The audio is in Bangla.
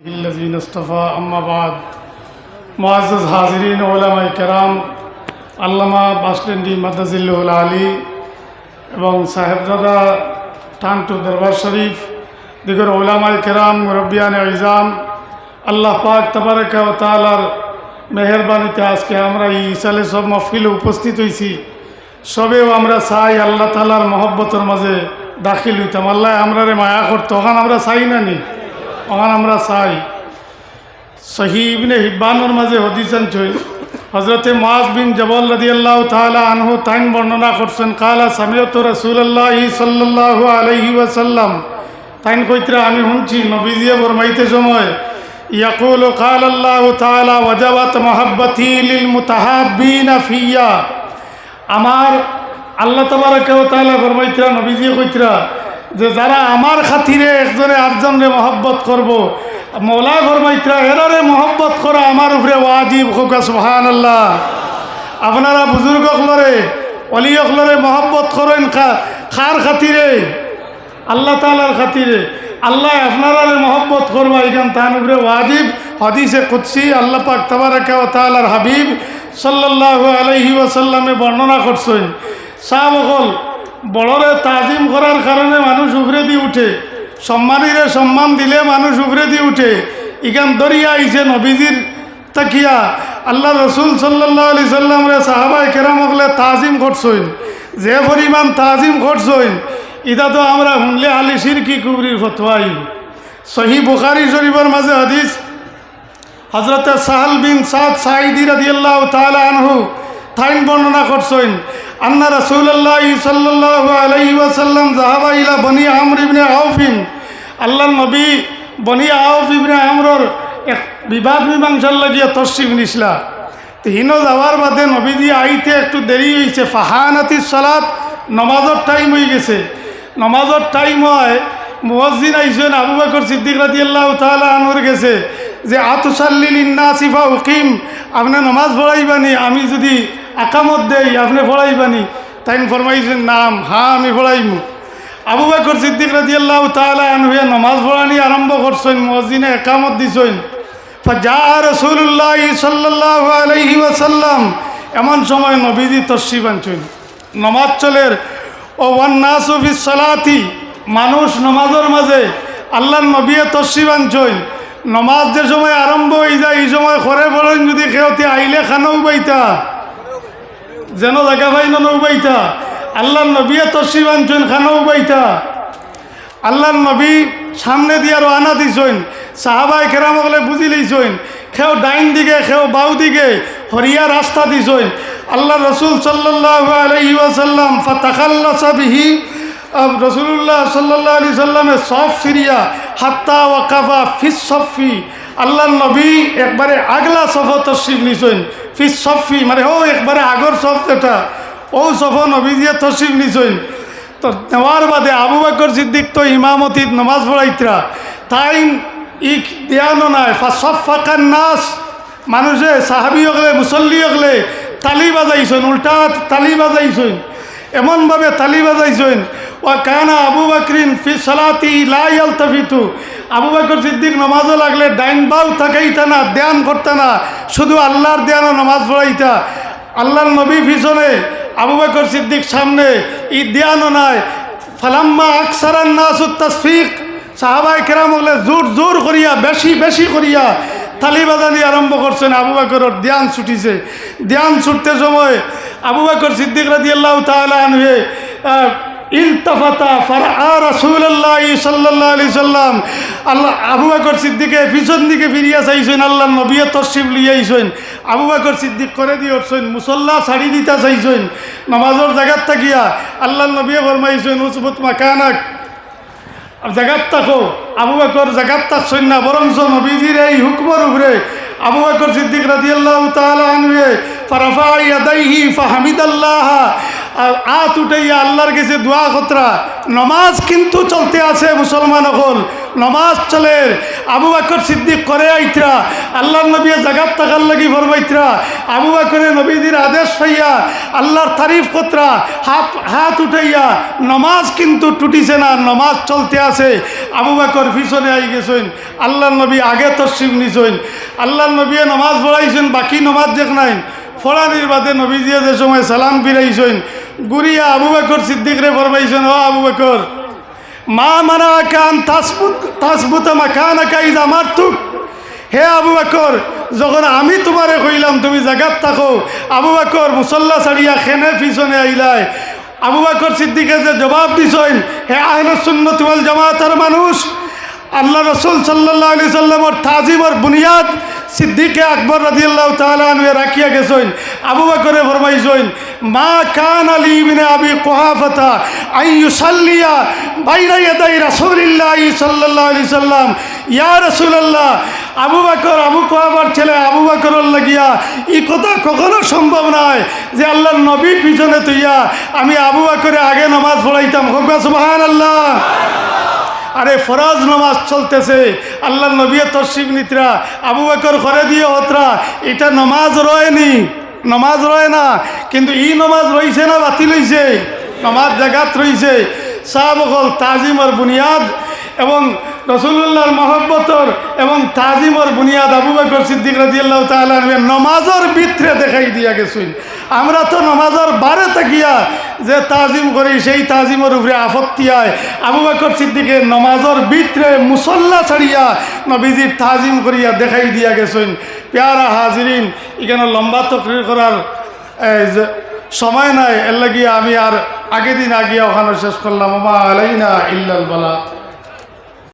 الذين اصطفى أما بعد معزز حاضرین علماء کرام আল্লামা বাসলেন্ডি মাদাজিল্লুল আলী এবং সাহেবজাদা টান্টু দরবার শরীফ দিগর ওলামাই কেরাম মুরব্বিয়ান ইজাম আল্লাহ পাক তাবারকা ও তালার মেহরবানিতে আজকে আমরা এই ইসালে সব মফিলে উপস্থিত হয়েছি সবেও আমরা চাই আল্লাহ তালার মহব্বতের মাঝে দাখিল হইতাম আল্লাহ আমরা রে মায়া করতো ওখান আমরা চাই না নি ওখান আমরা চাই। সহি ইবনে হিব্বানোর মাঝে হদিসান চই হজরতে মাস বিন জবল রদি আল্লাহ তালা আনহু তাইন বর্ণনা করছেন কালা সামিয়ত রসুল্লাহ সাল্লাহ আলহি ওয়াসাল্লাম তাইন কইতরা আমি শুনছি, নবীজিয়া বরমাইতে সময়, ইয়াকুল কাল আল্লাহ তালা ওয়াজাবাত মহাব্বতি লিল মুতাহাবিনা ফিয়া। আমার আল্লাহ তাবারকেও তাহলে ফরমাইতরা নবীজিয়ে কইতরা যে যারা আমার খাতিরে একজনে আটজনরে মহব্বত করব, মৌলা ফরমাইতরা এরারে মহব্বত করা আমার উপরে ওয়াজিব খোকা সুহান আল্লাহ আপনারা বুজুর্গ অকলরে অলি অকলরে মহব্বত করেন খার খাতিরে, আল্লাহ তালার খাতিরে। আল্লাহ আপনারা মহব্বত করবা এখান তাহান উপরে ওয়াজিব। হদিসে কুৎসি আল্লাহ পাক তাবারাকা ও তালার হাবিব সাল্লাল্লাহু আলাইহি ওয়াসাল্লামে বর্ণনা করছেন সাহ বড়রে তাজিম করার কারণে মানুষ উপরে দিয়ে উঠে। সম্মানীরে সম্মান দিলে মানুষ উপরে দিয়ে উঠে। ইখান দরিয়া আইছে নবীজির তাকিয়া। আল্লাহ রসুল সাল্লাহ আলি সাল্লামরে সাহাবাই কেরাম হকলে তাজিম করছইন যে পরিমাণ তাজিম করছইন ইটা তো আমরা শুনলে আলি সিরকি কুবরির ফতোয়াই সহি বুখারি শরীফের মাঝে হাদিস হজরত সাহাল বিন সাদ সাইদি রাদিয়াল্লাহু তাআলা আনহু থাইন বর্ণনা করছেন আন্না রাসূলুল্লাহ সাল্লাল্লাহু আলাইহি ওয়াসাল্লাম যাহাবা ইলা বনি আমর ইবনে আউফিন আল্লাহর নবী বনি আউফ ইবনে আমরর এক বিবাদ মীমাংসার লাগিয়া তসিম নিসলা তো হিনো যাওয়ার বাদে নবীজি আইতে একটু দেরি হয়েছে ফাহানাতি সালাত নমাজর টাইম হয়ে গেছে। নমাজর টাইম হয়, মুয়াজ্জিন আইসেন আবু বকর সিদ্দিক রাদিয়াল্লাহু তাআলা আনহুর গেছে যে আতুসাল্লিল ইন্নাসিফা উকিম আপনি নমাজ পড়াইবানি, আমি যদি আকামত দেই, আপনি পড়াইবানি তাই ফরমাইছেন, নাম হ্যাঁ আমি পড়াইমু আবু বকর সিদ্দিক রাদিয়াল্লাহু তাআলা আনহুয়ে নমাজ পড়ানি আরম্ভ করছেন মুয়াজ্জিনে একামত দিছেন। যা রসুল্লাহ সাল্লাহ আলহি ওয়াসাল্লাম, এমন সময় নবীজি তসিব আনছেন নমাজ চলের ও ওয়ান্নাসুফি সালাতি মানুষ নমাজের মাঝে আল্লাহ নবীয়ে তসিব আনছেন নমাজ যে সময় আরম্ভ হয়ে যায়, এই সময় ঘরে বলেন, যদি খেয়তে আইলে খানাও বাইতা। যেন জায়গা পাই না নৌবাইতা। আল্লাহর নবীয়ে তসিব আনছেন খানাও বাইতা আল্লাহর নবী সামনে দিয়ে রওনা দিছেন সাহাবাই কেরাম বলে বুঝি লইছেন, খেও ডাইন দিকে, খেও বাউ দিকে, হরিয়া রাস্তা দিছেন। আল্লাহ রসুল সাল্লাহ আলহি ফাতাকাল্লা সাবিহি রসুল্লাহ সাল্লাহ আলি সাল্লামে সফ সিরিয়া, হাত্তা ওয়াকাফা ফিস সফি আল্লাহর নবী একবারে আগলা সফ তসিফ নিছেন। ফিস সফি মানে ও একবারে আগর সফ যেটা, ও সফ নবী দিয়ে তসিফ নিছেন। তো নেওয়ার বাদে আবু বকর সিদ্দিক তো ইমামতির নমাজ পড়াইতরা। তাই ই দেয়ানো নাই। সব ফাঁকার নাচ মানুষে সাহাবি হকলে মুসল্লি হকলে তালি বাজাইছেন, উল্টা তালি বাজাইছেন। এমনভাবে তালি বাজাইছেন। ও কানা আবু বাকরিন ফি সালাতি লাইয়াল তাফিতু আবু বকর সিদ্দিক নামাজও লাগলে ডাইন বাউ থাকাইতা না, ধ্যান করতে না, শুধু আল্লাহর ধ্যানও নমাজ পড়াইতা। আল্লাহর নবী পিছনে আবু বকর সিদ্দিক সামনে, ই দেয়ানো নাই। ফালাম্মা আকসারান নাসুত তসফিক। সাহাবাই কেরাম হলে জোর জোর করিয়া, বেশি বেশি করিয়া তালি বাজানি আরম্ভ করছেন। আবু বকরের ধ্যান ছুটিছে। ধ্যান ছুটতে সময় আবু বকর সিদ্দিক রাজি আল্লাহ তালা আনহে ইলতাফাতা ফারা রাসূলুল্লাহ সাল্লাল্লাহু আলাইহি সাল্লাম। আল্লাহ আবু বকর সিদ্দিকে পিছন দিকে ফিরিয়া চাইছেন আল্লাহ নবিয়ে তসিফ লিয়াইছেন আবু বকর সিদ্দিক করে দিয়ে উঠছেন, মুসল্লা ছাড়ি দিতে চাইছেন। নমাজের জায়গার থাকিয়া আল্লাহ নবিয়ে ফরমাইছেন, উসবুত মাকানাক। জাগাত থাকো আবু বকর জাগাত থাকছেন না, বরঞ্চ নবীজির এই হুকমর উপরে আবু বকর সিদ্দিক রাদিয়াল্লাহু তাআলা আনহু ফারাফা ফাহামিদাল্লাহ। আর আত উঠাইয়া আল্লাহর কাছে দোয়া খতরা। নমাজ কিন্তু চলতে আছে মুসলমান হল নমাজ চলে। আবু বাকর সিদ্দিক করে আইতরা। আল্লাহ নবী জাগাত তাকার লাগি ফরমাইতরা। আবু বাকরে নবীজির আদেশ পাইয়া আল্লাহর তারিফ কতরা হাত হাত উঠাইয়া নমাজ কিন্তু টুটিছে না, নমাজ চলতে আছে। আবু বাকর পিছনে আই গেছেন। আল্লাহ নবী আগে তসিম নিছেন। আল্লাহ নবী নমাজ পড়াইছেন, বাকি নমাজ দেখ নাই। ফলানির বাদে নবীজিয়া যে সময় সালাম ফিরাইছেন, গুরিয়া আবু বাকর সিদ্দিকরে ফরমাইছেন, ও আবু বাকর, মা মানা কান তাসবুত তাসবুত মাখান কাইজ আমার তুক হে আবু বাকর, যখন আমি তোমারে কইলাম তুমি জাগাত থাকো, আবু বাকর মুসল্লা ছাড়িয়া খেনে পিছনে আইলাই। আবু বাকর সিদ্দিকে যে জবাব দিছেন, হে আহলে সুন্নত ওয়াল জামাতার মানুষ, আল্লাহ রসুল সাল্লাহ আলি সাল্লামর তাজিমর বুনিয়াদ সিদ্দিকে আকবর রাজি আল্লাহ তালুয়ে রাখিয়া গেছেন, আবু বাকরে ফরমাইছেন, মা কান আলী বিনে আবি কোহাফতা আই ইউসাল্লিয়া বাইরা ইয়াদাই রাসূলিল্লাহি সাল্লাল্লাহু আলাইহি সাল্লাম। ইয়া রাসূলুল্লাহ, আবু বকর, আবু কোহাবার ছেলে আবু বকর লাগিয়া ই কথা কখনো সম্ভব নয় যে আল্লাহর নবী পিছনে তুইয়া আমি আবু বকরে আগে নামাজ পড়াইতাম। হোক সুবহানাল্লাহ। আরে ফরাজ নামাজ চলতেছে। আল্লাহ নবী তসিব নিতরা, আবু বকর করে দিয়ে হতরা এটা নমাজ রয়নি, নমাজ রয় না, কিন্তু ই নমাজ রইছে না, বাতিল হইছে, নমাজ জাগাত রইছে। সাহাবকল আর বুনিয়াদ এবং রসুল্লাহর মহব্বতর এবং তাজিমর বুনিয়াদ আবু বকর সিদ্দিক রাজিয়াল্লাহ তাআলা নমাজর ভিতরে দেখাই দিয়া গেছুন। আমরা তো নমাজর বারে তাকিয়া যে তাজিম করি, সেই তাজিমের উপরে আপত্তি আয়। আবু বকর সিদ্দিকে নমাজর ভিতরে মুসল্লা ছাড়িয়া নবীজির তাজিম করিয়া দেখাই দিয়া গেছেন। পেয়ারা হাজিরিন, এখানে লম্বা তকরির করার সময় নাই, এর লাগিয়া আমি আর আগের দিন আগিয়া ওখানে শেষ করলাম। আমা আলাইনা ইল্লাল বালা।